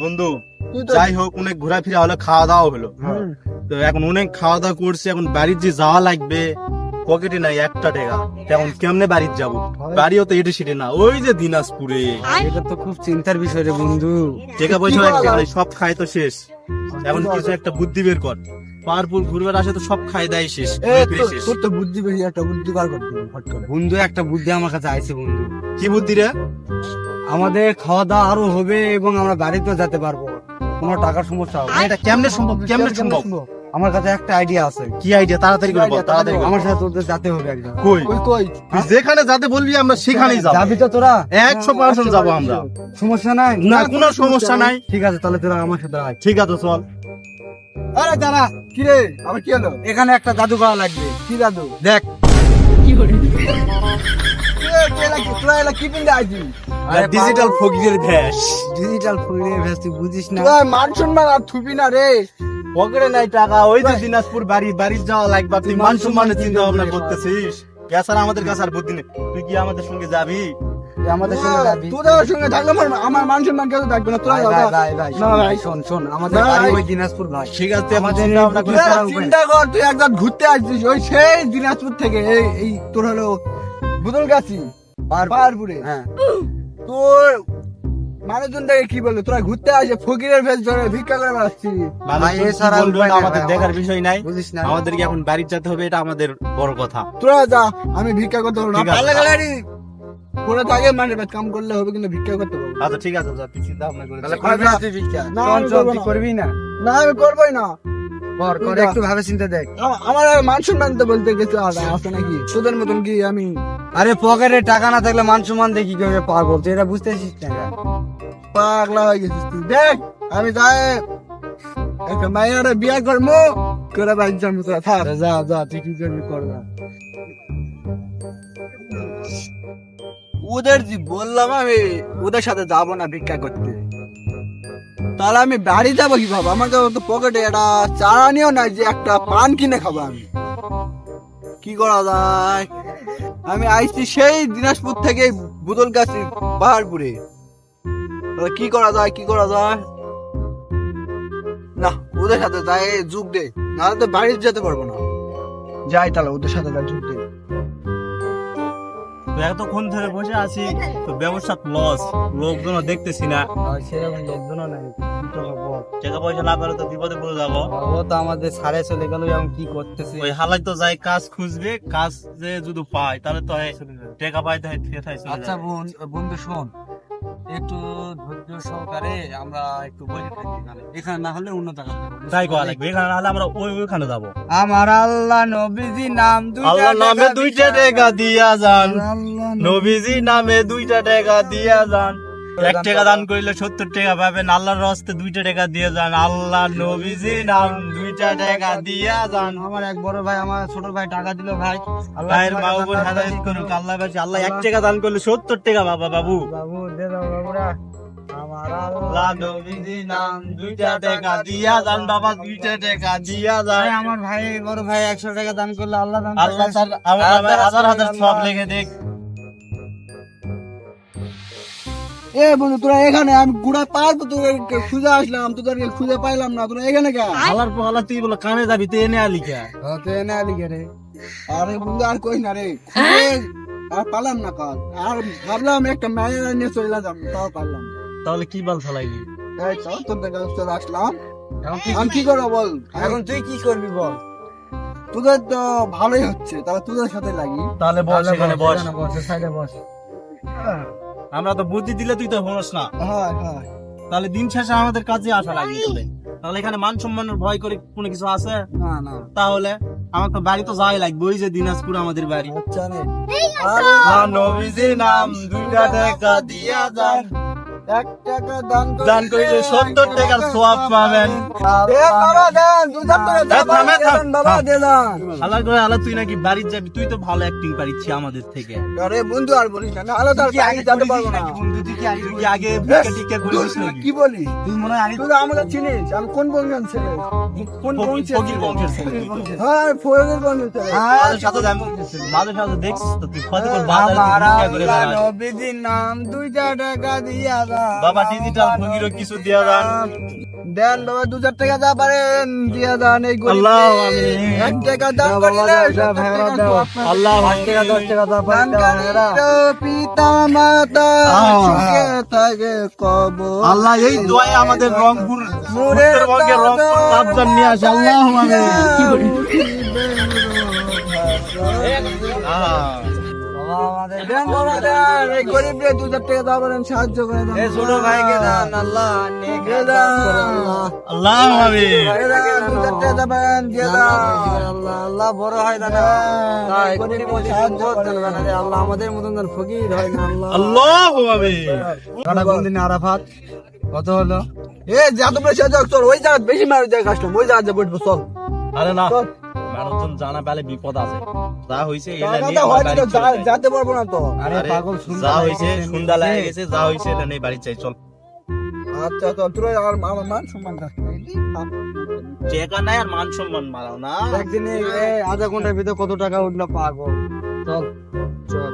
বন্ধু যাই হোক অনেক ঘোরাফেরা হলো খাওয়া দাওয়া হলো তো এখন অনেক খাওয়া দাওয়া করছি এখন বাড়ির যে যাওয়া লাগবে পকেটে নাই একটা টাকা। এখন কেমনে বাড়ির যাব? বাড়িও তো এটে সেটে না ওই যে দিনাজপুরে। এটা তো খুব চিন্তার বিষয় রে বন্ধু। টাকা পয়সা সব খায় তো শেষ। এখন কিছু একটা বুদ্ধি বের কর। পাহাড়পুর ঘুরবার আসে তো সব খাই দেয় শেষ তোর- তো বুদ্ধি বেশি একটা বুদ্ধি বার করতে। বন্ধু একটা বুদ্ধি আমার কাছে আইছে বন্ধু। কি বুদ্ধি রে? আমাদের খাওয়া দাওয়া আরও হবে এবং আমরা বাড়িতেও যেতে পারব। কোনো টাকার সমস্যা হবে না। এটা কেমনে সম্ভব? কেমনে সম্ভব? আমার কাছে একটা আইডিয়া আছে। কি আইডিয়া তাড়াতাড়ি করে বল তাড়াতাড়ি বল। আমার সাথে তোদের যেতে হবে একদম কই? কই কই? তুই যেখানে যাতে বলবি আমরা সেখানেই যাব। যাবি তো তোরা। একশো পার্সেন্ট যাব আমরা। সমস্যা নাই? না কোনো সমস্যা নাই। ঠিক আছে তাহলে তোরা আমার সাথে আয়। ঠিক আছে চল। আরে দাঁড়া কি রে? আমার কি হলো? এখানে একটা জাদু করা লাগবে। কি দাদু দেখ। কে পিন্দে আইছি ডিজিটাল ফকিরের ভ্যাস। ডিজিটাল ফোনে ভ্যাস তুই বুঝিস না। মান সম্মান আর থুবি না রে। পকেটে নাই টাকা ওই যে দিনাজপুর বাড়ি বাড়ি যাওয়া লাগবে তুই মান সম্মানের চিন্তা ভাবনা করতেছিস? এছাড়া আমাদের কাছে আর বুদ্ধি নেই? তুই কি আমাদের সঙ্গে যাবি? আমাদের সঙ্গে যাবি। তোদের সঙ্গে থাকলে আমার আমার মান সম্মান কেউ থাকবে না তোরা ভাই, ভাই, যা। ভাই, ভাই, না, ভাই। শোন শোন আমাদের বাড়ি ওই দিনাজপুর ভাই ঠিক আছে আমাদের চিন্তা ভাবনা এই করিস এ, না। করার উপায় চিন্তা কর তুই একবার ঘুরতে আসছিস ওই সেই দিনাজপুর থেকে এই এই তোর হলো বুদল গাছি পাহাড়পুরে হ্যাঁ। তোর কি বলল? তোরা ঘুরতে আসে ফকিরের ভেস ধরে ভিক্ষা করে বেড়াচ্ছিস ভাই, এছাড়া আমাদের দেখার বিষয় নাই। বুঝিস না। আমাদেরকে এখন বাড়ি যেতে হবে এটা আমাদের বড় কথা। তোরা যা আমি ভিক্ষা করতে পারব না। থাকে মানে কাম করলে হবে কিন্তু ভিক্ষা করতে পারব আচ্ছা ঠিক আছে যা, তুই চিন্তা ভাবনা করে তাহলে দেখ। করবি না ভিক্ষা? না, আমি চল তুই না। করবি না। না আমি করবোই না। কর কর একটু ভাবে চিন্তা দেখ। আমার আর মান সম্মান তো বলতে কিছু আর আছে নাকি? তোদের মতন কি আমি আরে পকেটে টাকা না থাকলে মান সম্মান দেখি কি হবে পাগল তুই এটা বুঝতেছিস না পাগলা হয়ে গেছিস তুই। দেখ আমি যাই। একটা মায়ের বিয়া করব করে বাড়ি যাব তোরা থাক। যা যা তুই কি করবি কর না। ওদের যে বললাম আমি ওদের সাথে যাব না ভিক্ষা করতে। তাহলে আমি বাড়ি যাব কীভাবে? আমার তো তো পকেটে একটা চারানিও নাই যে একটা পান কিনে খাব আমি। কি করা যায়? আমি আইছি সেই দিনাজপুর থেকে বুদল গাছি পাহাড়পুরে কি করা যায়, কি করা যায়? না, ওদের সাথে যাই যুগ দে, নাহলে তো বাড়ির যেতে পারব না। যাই তাহলে, ওদের সাথে যাই যুগ দে। এতক্ষণ ধরে বসে আছি তো ব্যবসা লস লোকজন দেখতেছি না। সেরকম লোকজনও নাই টাকা পয়সা না পেলে তো বিপদে পড়ে যাব। ও তো আমাদের সারে চলে গেল এখন কি করতেছে? ওই হালাই তো যাই কাজ খুঁজবে কাজ যে যদি পায় তাহলে তো টাকা পায় তাই আচ্ছা বোন বন্ধু শোন একটু ধৈর্য সহকারে আমরা একটু বসে থাকি এখানে এখানে না হলে অন্য জায়গা তাই করা লাগবে এখানে নাহলে আমরা ওই ওইখানে যাব। আমার আল্লাহ নবীজি নাম আল্লাহ নামে দুইটা টেকা দিয়া যান। আল্লাহ নবীজি নামে দুইটা টাকা দিয়া যান। এক টাকা দান করলে সত্তর টাকা পাবেন আল্লাহর রস্তে দুইটা টাকা দিয়ে যান। আল্লাহ নবীজি নাম দুইটা টাকা দিয়া যান। আমার এক বড় ভাই আমার ছোট ভাই টাকা দিল ভাই। ভাইয়ের মা উপর হেদায়েত করুক। আল্লাহ বাঁচি আল্লাহ এক টাকা দান করলে সত্তর টাকা বাবা বাবু। বাবু দে দাও বাবুরা। আমার আল্লাহ আল্লাহ নবীজি নাম দুইটা টাকা দিয়া যান বাবা দুইটা টাকা দিয়া যান। ভাই, আমার ভাই বড় ভাই একশো টাকা দান করলে আল্লাহ দান আল্লাহ হাজার হাজার সব লেগে দেখ এ বন্ধু তোরা এখানে আমি গুড়া পারব তোদেরকে খুঁজে আসলাম তোদেরকে খুঁজে পাইলাম না। তোরা এখানে কে? হালার পহালা তুই বলো কানে যাবি তুই এনে আলি কে? হ্যাঁ, তো এনে আলি কে রে? আরে বন্ধু আর কই না রে? আর পালাম না কাজ আর ভাবলাম একটা মায়ের নিয়ে চলে যাম তাও পারলাম তাহলে কি বাল ফেলাইলি এই তো তোদের কাছে চলে আসলাম। এখন তুই আমি কি করব? বল? এখন তুই কি করবি বল? তোদের তো ভালোই হচ্ছে তাহলে তোদের সাথে লাগি। তাহলে বস এখানে বস বস। সাইডে বস আমরা তো বুদ্ধি দিলে তুই তো হনস না। হ্যাঁ হ্যাঁ। তাহলে দিন শেষে আমাদের কাজে আসা লাগবে তোদের তাহলে এখানে মান সম্মানের ভয় করে কোনো কিছু আছে? না না। তাহলে আমার তো বাড়ি তো যাই লাগবে ওই যে দিনাজপুর আমাদের বাড়ি। আচ্ছা নবীজির নাম দুইটা টাকা দিয়া যান দান করে করিলে সত্তর টাকার সোয়াব পাবেন। বাবা টাকা বাবা, বাবা করে তুই নাকি বাড়ি যাবি? তুই তো ভালো অ্যাক্টিং পারিস আমাদের থেকে। আরে বন্ধু আর বলিস না তো আর আগে যেতে পারব না। বন্ধু? তুই কি আগে আগে টিক্ষা করেছিস নাকি? কি বলি তুই মনে হয় তুই আমাকে চিনিস আমি কোন বংশের ছেলে? কোন বংশের ফকির বংশের ছেলে। হ্যাঁ ফকির বংশের ছেলে। মাঝে সাথে আমি- মাঝে সাথে দেখছিস তো তুই কত করে বেড়াস। নবীজির নাম দুইটা টাকা দিয়া বাবা ডিজিটাল ভঙ্গিরও কিছু দিয়া যান দেন বাবা দু চার টাকা যা পারেন দিয়া যান এই আল্লাহ আমিন। এক টাকা দান করিলে সত্তর টাকা তো আপনার আল্লাহ দানকারীর পিতা মাতা আহ। সুখে থাকে কবর। আল্লাহ এই দোয়ায় আমাদের রংপুর নূরের উত্তরবঙ্গের রংপুর কাপজান নিয়ে আসে। আল্লাহ দেন বাবা দু চার টাকা সাহায্য করে দেন। ছোট ভাইকে দান আল্লাহ আল্লাহ। আল্লাহ বড় হয় আল্লাহ আমাদের মতন ফকির হয় না আল্লাহ আল্লাহ আরাফাত? কত হলো? এ যা তোমরা সে ওই জায়গা বেশি মার যায় কাস্টম ওই জায়গা বসবো চল। আরে না। চল। মানুষজন জানা পেলে বিপদ আছে। যা হয়েছে এটা নিয়ে বাড়ি চল। যেতে পারব না তো। আরে পাগল যা হয়েছে সুন্দর লাগে গেছে যা হয়েছে এটা নিয়ে বাড়ি চাই চল। আচ্ছা তো তোর আর আমার মান সম্মান টেকা নাই আর মান সম্মান মারাও না। একদিনে আধা ঘণ্টার ভিতরে কত টাকা উঠল পাগল? চল চল।